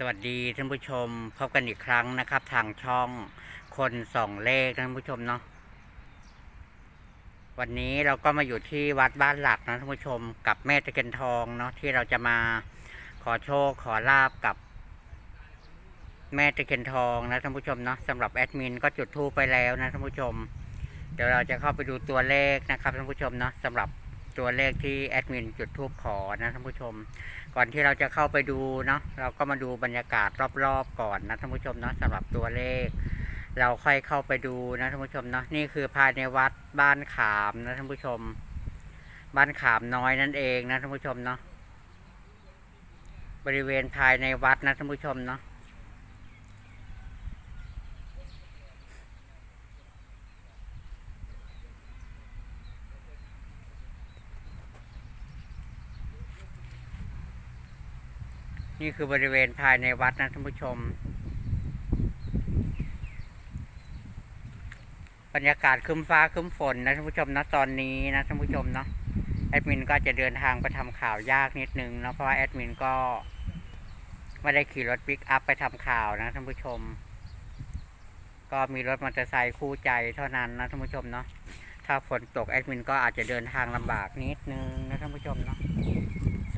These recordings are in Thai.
สวัสดีท่านผู้ชมพบกันอีกครั้งนะครับ ทางช่องคนส่องเลขท่านผู้ชมเนาะวันนี้เราก็มาอยู่ที่วัดบ้านหลักนะท่านผู้ชมกับแม่ตะเคียนทองเนาะที่เราจะมาขอโชคขอลาบกับ แม่ตะเคียนทองนะท่านผู้ชมเนาะสำหรับแอดมินก็จุดธูปไปแล้วนะท่านผู้ชม เดี๋ยวเราจะเข้าไปดูตัวเลขนะครับท่านผู้ชมเนาะสำหรับ ตัวเลขที่แอดมินจุดธูปขอนะท่านผู้ชม ก่อนที่เราจะเข้าไปดูเนาะเราก็มาดูบรรยากาศรอบๆก่อนนะท่านผู้ชมเนาะสำหรับตัวเลข เราค่อยเข้าไปดูนะท่านผู้ชมเนาะนี่คือภายในวัดบ้านขามนะท่านผู้ชม บ้านขามน้อยนั่นเองนะท่านผู้ชมเนาะบริเวณภายในวัดนะท่านผู้ชมเนาะ นี่คือบริเวณภายในวัดนะท่านผู้ชม บรรยากาศคึ้มฟ้าคึ้มฝนนะท่านผู้ชมนะตอนนี้นะท่านผู้ชมเนาะแอดมินก็จะเดินทางไปทำข่าวยากนิดนึงเนาะเพราะว่าแอดมินก็ไม่ได้ขี่รถปิกอัพไปทำข่าวนะท่านผู้ชม ก็มีรถมอเตอร์ไซค์คู่ใจเท่านั้นนะท่านผู้ชมเนาะถ้าฝนตกแอดมินก็อาจจะเดินทางลำบากนิดนึงนะท่านผู้ชมเนาะ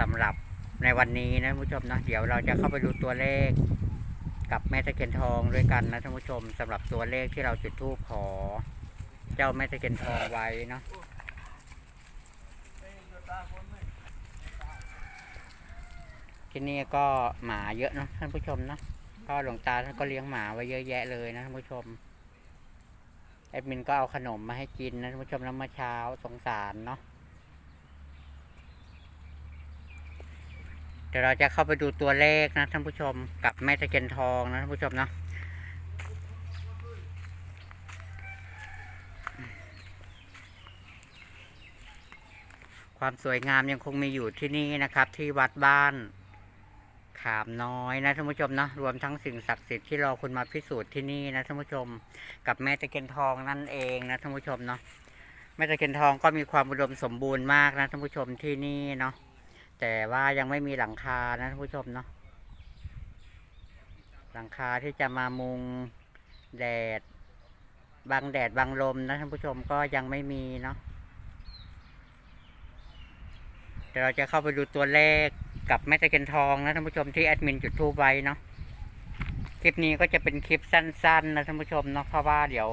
สำหรับ ในวันนี้นะท่านผู้ชมนะเดี๋ยวเราจะเข้าไปดูตัวเลขกับแม่ตะเคียนทองด้วยกันนะท่านผู้ชมสำหรับตัวเลขที่เราจุดธูปขอ เจ้าแม่ตะเคียนทองไว้เนาะที่นี่ก็หมาเยอะเนาะท่านผู้ชมเนาะก็หลวงตาท่านก็เลี้ยงหมาไว้เยอะแยะเลยนะท่านผู้ชมแอดมินก็เอาขนมมาให้กินนะท่านผู้ชมแล้วเมื่อเช้าสงสารเนาะ เดี๋ยวเราจะเข้าไปดูตัวเลขนะท่านผู้ชมกับแม่ตะเคียนทองนะท่านผู้ชมเนาะความสวยงามยังคงมีอยู่ที่นี่นะครับ ที่วัดบ้านขามน้อยนะท่านผู้ชมเนาะรวมทั้งสิ่งศักดิ์สิทธิ์ที่รอคุณมาพิสูจน์ที่นี่นะท่านผู้ชม กับแม่ตะเคียนทองนั่นเองนะท่านผู้ชมเนาะแม่ตะเคียนทองก็มีความอุดมสมบูรณ์มากนะท่านผู้ชมที่นี่เนาะ แต่ว่ายังไม่มีหลังคานะท่านผู้ชมเนาะหลังคาที่จะมามุงแดดบังแดดบังลมนะท่านผู้ชมก็ยังไม่มีเนาะเดี๋ยวเราจะเข้าไปดูตัวเลขกับแม่ตะเคียนทองนะท่านผู้ชมที่แอดมินจุดทูบไว้เนาะคลิปนี้ก็จะเป็นคลิปสั้นๆนะท่านผู้ชมเนาะเพราะว่าเดี๋ยว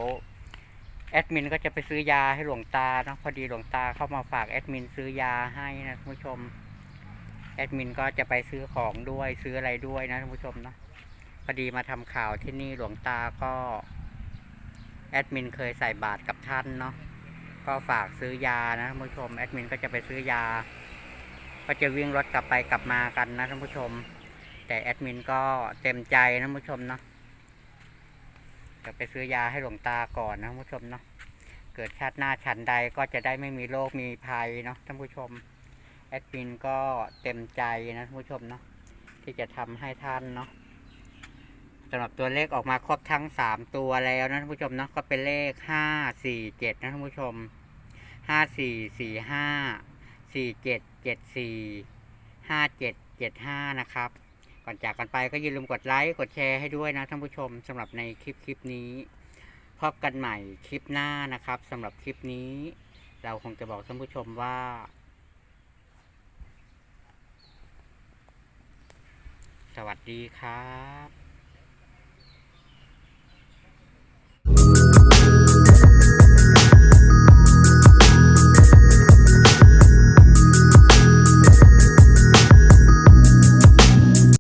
แอดมินก็จะไปซื้อยาให้หลวงตาเนาะพอดีหลวงตาเข้ามาฝากแอดมินซื้อยาให้นะท่านผู้ชม แอดมินก็จะไปซื้อของด้วยซื้ออะไรด้วยนะท่านผู้ชมเนาะพอดีมาทำข่าวที่นี่หลวงตาก็ แอดมินเคยใส่บาตรกับท่านเนาะก็ฝากซื้อยานะท่านผู้ชมแอดมินก็จะไปซื้อยา ก็จะวิ่งรถกลับไปกลับมากันนะท่านผู้ชม แต่แอดมินก็เต็มใจนะท่านผู้ชมเนาะจะไปซื้อยาให้หลวงตาก่อนนะท่านผู้ชมเนาะเกิดชาติหน้าฉันใดก็จะได้ไม่มีโรคมีภัยเนาะท่านผู้ชม ดมินก็เต็มใจนะท่านผู้ชมเนาะที่จะทำให้ท่านเนาะสำหรับตัวเลขออกมาครบทั้งสามตัวแล้วนะท่านผู้ชมเนาะก็เป็นเลขห้าสี่เจ็ดนะท่านผู้ชมห้าสี่สี่ห้าสี่เจ็ดเจ็ดสี่ห้าเจ็ดเจ็ดห้านะครับ ก่อนจากกันไปก็อย่าลืมกดไลค์กดแชร์ให้ด้วยนะท่านผู้ชมสำหรับในคลิปคลิปนี้พบกันใหม่คลิปหน้านะครับสำหรับคลิปนี้ เราคงจะบอกท่านผู้ชมว่า สวัสดีครับ